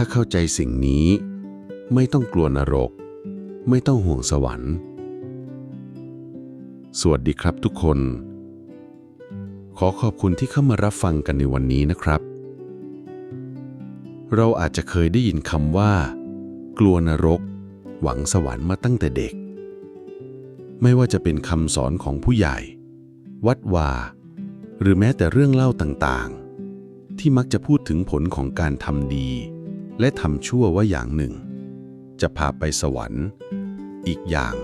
ถ้าเข้าใจสิ่งนี้ ไม่ต้องกลัวนรก ไม่ต้องห่วงสวรรค์ สวัสดีครับทุกคน ขอขอบคุณที่เข้ามารับฟังกันในวันนี้นะครับ เราอาจจะเคยได้ยินคำว่า กลัวนรก หวังสวรรค์มาตั้งแต่เด็ก ไม่ว่าจะเป็นคำสอนของผู้ใหญ่ วัดวา หรือแม้แต่เรื่องเล่าต่างๆที่มักจะพูดถึงผลของการทำดี และทำชั่วว่าอย่างหนึ่ง จะพาไปสวรรค์ อีกอย่าง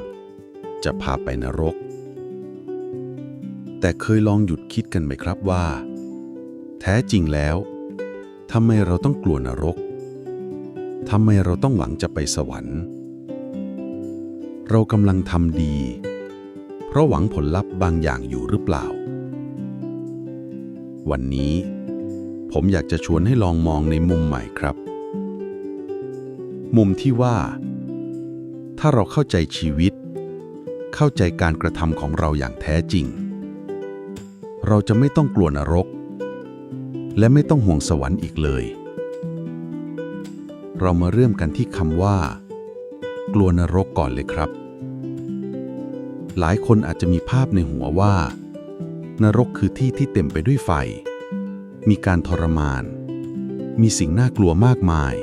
จะพาไปนรก แต่เคยลองหยุดคิดกันไหมครับว่า แท้จริงแล้วทำไมเราต้องกลัวนรกทำไมเราต้องหวังจะไปสวรรค์ เรากำลังทำดี เพราะหวังผลลัพธ์บางอย่างอยู่หรือเปล่า วันนี้ ผมอยากจะชวนให้ลองมองในมุมใหม่ครับ มุมที่ว่า ถ้าเราเข้าใจชีวิต เข้าใจการกระทำของเราอย่างแท้จริง เราจะไม่ต้องกลัวนรก และไม่ต้องห่วงสวรรค์อีกเลย เรามาเริ่มกันที่คำว่า กลัวนรกก่อนเลยครับ หลายคนอาจจะมีภาพในหัวว่า นรกคือที่ที่เต็มไปด้วยไฟ มีการทรมาน มีสิ่งน่ากลัวมากมาย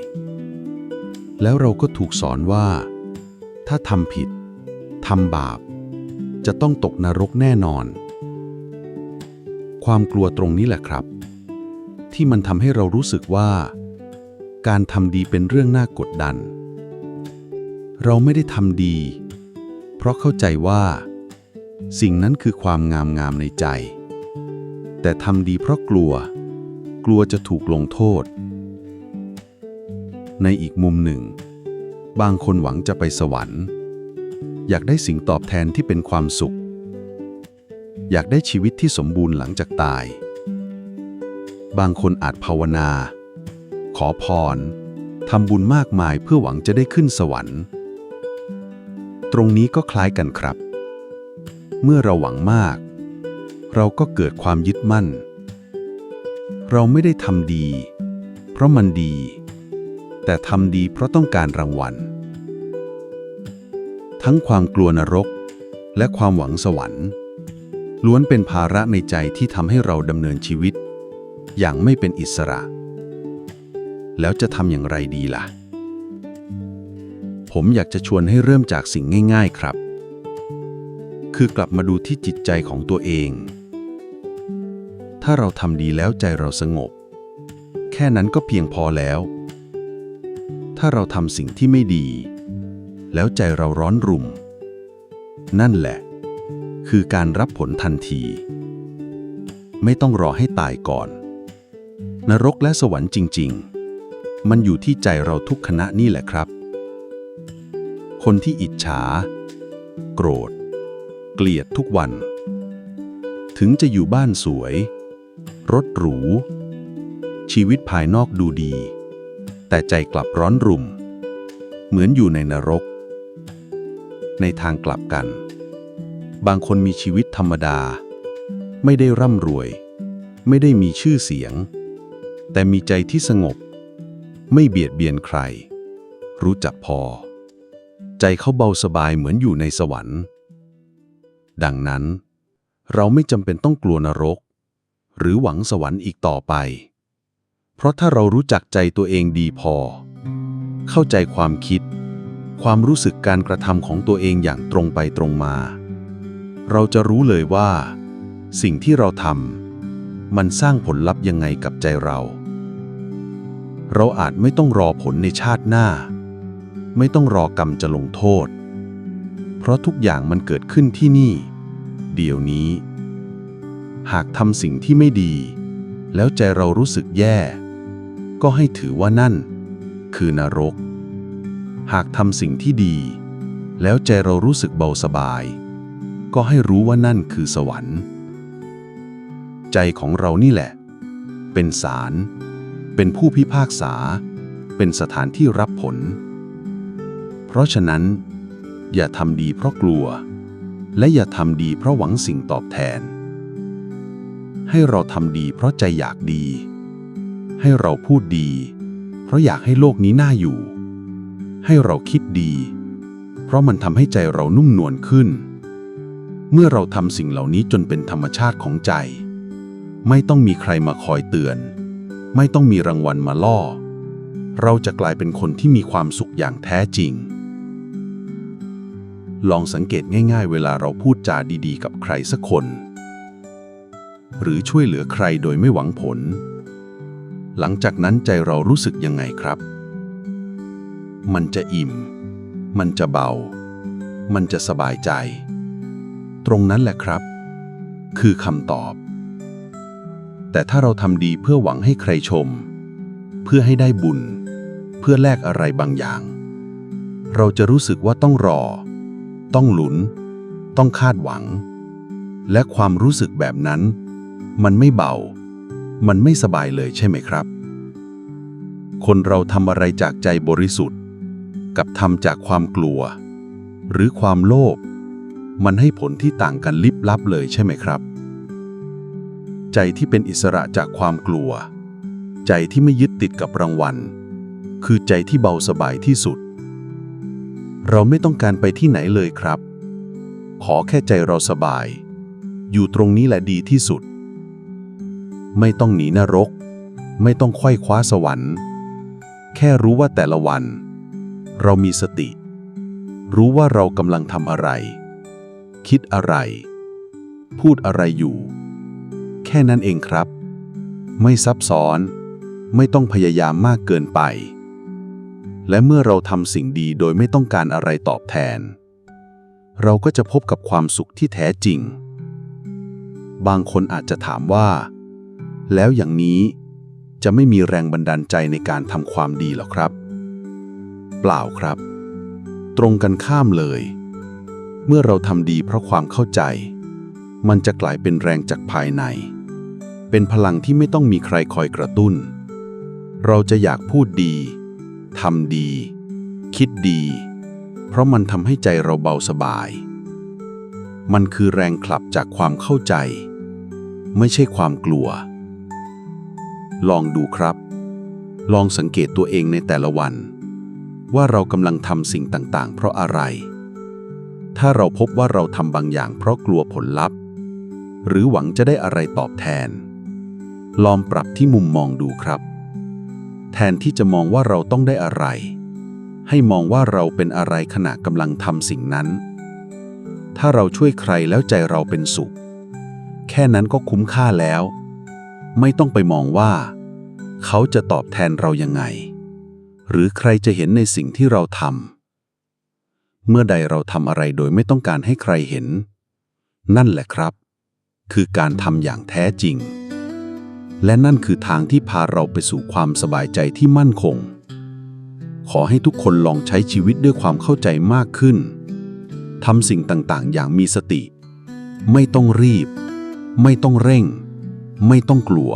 แล้วเราก็ถูกสอนว่า ถ้าทำผิดทำบาป จะต้องตกนรกแน่นอน ความกลัวตรงนี้แหละครับ ที่มันทำให้เรารู้สึกว่า การทำดีเป็นเรื่องน่ากดดัน เราไม่ได้ทำดี เพราะเข้าใจว่า สิ่งนั้นคือความงามงามในใจ แต่ทำดีเพราะกลัว กลัวจะถูกลงโทษ ในอีกมุมหนึ่ง บางคนหวังจะไปสวรรค์ อยากได้สิ่งตอบแทนที่เป็นความสุข อยากได้ชีวิตที่สมบูรณ์หลังจากตาย บางคนอาจภาวนา ขอพรทำบุญมากมายเพื่อหวังจะได้ขึ้นสวรรค์ ตรงนี้ก็คล้ายกันครับ เมื่อเราหวังมาก เราก็เกิดความยึดมั่น เราไม่ได้ทำดี เพราะมันดี แต่ทำดีเพราะต้องการรางวัล ทั้งความกลัวนรก และความหวังสวรรค์ ล้วนเป็นภาระในใจที่ทำให้เราดำเนินชีวิต อย่างไม่เป็นอิสระ แล้วจะทำอย่างไรดีล่ะ ผมอยากจะชวนให้เริ่มจากสิ่งง่าย ๆ ครับ คือกลับมาดูที่จิตใจของตัวเอง ถ้าเราทำดีแล้วใจเราสงบ แค่นั้นก็เพียงพอแล้ว ถ้าเราทำสิ่งที่ไม่ดี แล้วใจเราร้อนรุ่ม นั่นแหละ คือการรับผลทันที ไม่ต้องรอให้ตายก่อน นรกและสวรรค์จริง ๆ มันอยู่ที่ใจเราทุกขณะนี่แหละครับ คนที่อิจฉา โกรธ เกลียดทุกวัน ถึงจะอยู่บ้านสวย รถหรู ชีวิตภายนอกดูดี แต่ใจกลับร้อนรุ่ม เหมือนอยู่ในนรก ในทางกลับกัน บางคนมีชีวิตธรรมดา ไม่ได้ร่ำรวย ไม่ได้มีชื่อเสียง แต่มีใจที่สงบ ไม่เบียดเบียนใคร รู้จักพอ ใจเขาเบาสบายเหมือนอยู่ในสวรรค์ ดังนั้น เราไม่จำเป็นต้องกลัวนรก หรือหวังสวรรค์อีกต่อไป เพราะถ้าเรารู้จักใจตัวเองดีพอ เข้าใจความคิด ความรู้สึกการกระทำของตัวเองอย่างตรงไปตรงมา เราจะรู้เลยว่า สิ่งที่เราทำมันสร้างผลลัพธ์ยังไงกับใจเรา เราอาจไม่ต้องรอผลในชาติหน้า ไม่ต้องรอกรรมจะลงโทษ เพราะทุกอย่างมันเกิดขึ้นที่นี่ เดี๋ยวนี้ หากทำสิ่งที่ไม่ดีแล้วใจเรารู้สึกแย่ ก็ให้ถือว่านั่น คือนรก หากทำสิ่งที่ดี แล้วใจเรารู้สึกเบาสบาย ก็ให้รู้ว่านั่นคือสวรรค์ ใจของเรานี่แหละ เป็นศาลเป็นผู้พิพากษา เป็นสถานที่รับผล เพราะฉะนั้น อย่าทำดีเพราะกลัว และอย่าทำดีเพราะหวังสิ่งตอบแทน ให้เราทำดีเพราะใจอยากดี ให้เราพูดดี เพราะอยากให้โลกนี้น่าอยู่ ให้เราคิดดี เพราะมันทำให้ใจเรานุ่มนวลขึ้น เมื่อเราทำสิ่งเหล่านี้จนเป็นธรรมชาติของใจ ไม่ต้องมีใครมาคอยเตือน ไม่ต้องมีรางวัลมาล่อ เราจะกลายเป็นคนที่มีความสุขอย่างแท้จริง ลองสังเกตง่าย ๆ เวลาเราพูดจาดี ๆ กับใครสักคน หรือช่วยเหลือใครโดยไม่หวังผล หลังจากนั้นใจเรารู้สึกยังไงครับ มันจะอิ่ม มันจะเบา มันจะสบายใจ ตรงนั้นแหละครับ คือคำตอบ แต่ถ้าเราทำดีเพื่อหวังให้ใครชม เพื่อให้ได้บุญ เพื่อแลกอะไรบางอย่าง เราจะรู้สึกว่าต้องรอ ต้องหลุน ต้องคาดหวัง และความรู้สึกแบบนั้น มันไม่เบา มันไม่สบายเลยใช่ไหมครับ คนเราทำอะไรจากใจบริสุทธิ์ กับทำจากความกลัว หรือความโลภมันให้ผลที่ต่างกันลิบลับเลยใช่ไหมครับ ใจที่เป็นอิสระจากความกลัว ใจที่ไม่ยึดติดกับรางวัล คือใจที่เบาสบายที่สุด เราไม่ต้องการไปที่ไหนเลยครับ ขอแค่ใจเราสบาย อยู่ตรงนี้แหละดีที่สุด ไม่ต้องหนีนรก ไม่ต้องไขว้คว้าสวรรค์ แค่รู้ว่าแต่ละวัน เรามีสติ รู้ว่าเรากำลังทำอะไร คิดอะไร พูดอะไรอยู่ แค่นั้นเองครับ ไม่ซับซ้อน ไม่ต้องพยายามมากเกินไป และเมื่อเราทำสิ่งดีโดยไม่ต้องการอะไรตอบแทน เราก็จะพบกับความสุขที่แท้จริง บางคนอาจจะถามว่า แล้วอย่างนี้จะไม่มีแรงบันดาลใจในการทำความดีหรอครับ เปล่าครับ ตรงกันข้ามเลย เมื่อเราทำดีเพราะความเข้าใจ มันจะกลายเป็นแรงจากภายใน เป็นพลังที่ไม่ต้องมีใครคอยกระตุ้น เราจะอยากพูดดีทำดี คิดดี เพราะมันทำให้ใจเราเบาสบาย มันคือแรงขับจากความเข้าใจ ไม่ใช่ความกลัว ลองดูครับ ลองสังเกตตัวเองในแต่ละวัน ว่าเรากำลังทำสิ่งต่างๆ เพราะอะไร ถ้าเราพบว่าเราทำบางอย่างเพราะกลัวผลลัพธ์ หรือหวังจะได้อะไรตอบแทน ลองปรับที่มุมมองดูครับ แทนที่จะมองว่าเราต้องได้อะไร ให้มองว่าเราเป็นอะไรขณะกำลังทำสิ่งนั้น ถ้าเราช่วยใครแล้วใจเราเป็นสุข แค่นั้นก็คุ้มค่าแล้ว ไม่ต้องไปมองว่า เขาจะตอบแทนเรายังไง หรือใครจะเห็นในสิ่งที่เราทำเมื่อใดเราทำอะไรโดยไม่ต้องการให้ใครเห็น นั่นแหละครับ คือการทำอย่างแท้จริง และนั่นคือทางที่พาเราไปสู่ความสบายใจที่มั่นคง ขอให้ทุกคนลองใช้ชีวิตด้วยความเข้าใจมากขึ้นทำสิ่งต่างๆ อย่างมีสติ ไม่ต้องรีบ ไม่ต้องเร่ง ไม่ต้องกลัว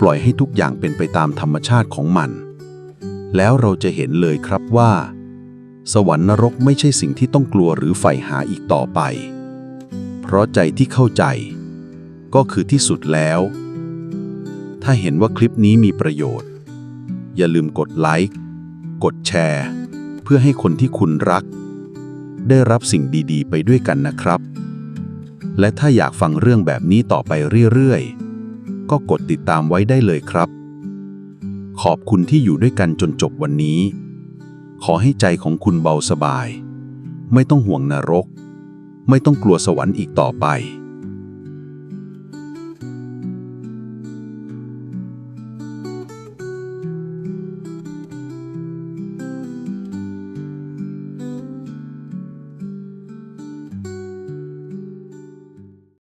ปล่อยให้ทุกอย่างเป็นไปตามธรรมชาติของมัน แล้วเราจะเห็นเลยครับว่า สวรรค์นรกไม่ใช่สิ่งที่ต้องกลัวหรือใฝ่หาอีกต่อไป เพราะใจที่เข้าใจ ก็คือที่สุดแล้ว ถ้าเห็นว่าคลิปนี้มีประโยชน์ อย่าลืมกดไลค์กดแชร์ เพื่อให้คนที่คุณรัก ได้รับสิ่งดี ๆ ไปด้วยกันนะครับ และถ้าอยากฟังเรื่องแบบนี้ต่อไปเรื่อยๆ ก็กดติดตามไว้ได้เลยครับ ขอบคุณที่อยู่ด้วยกันจนจบวันนี้ ขอให้ใจของคุณเบาสบาย ไม่ต้องห่วงนรก ไม่ต้องกลัวสวรรค์อีกต่อไป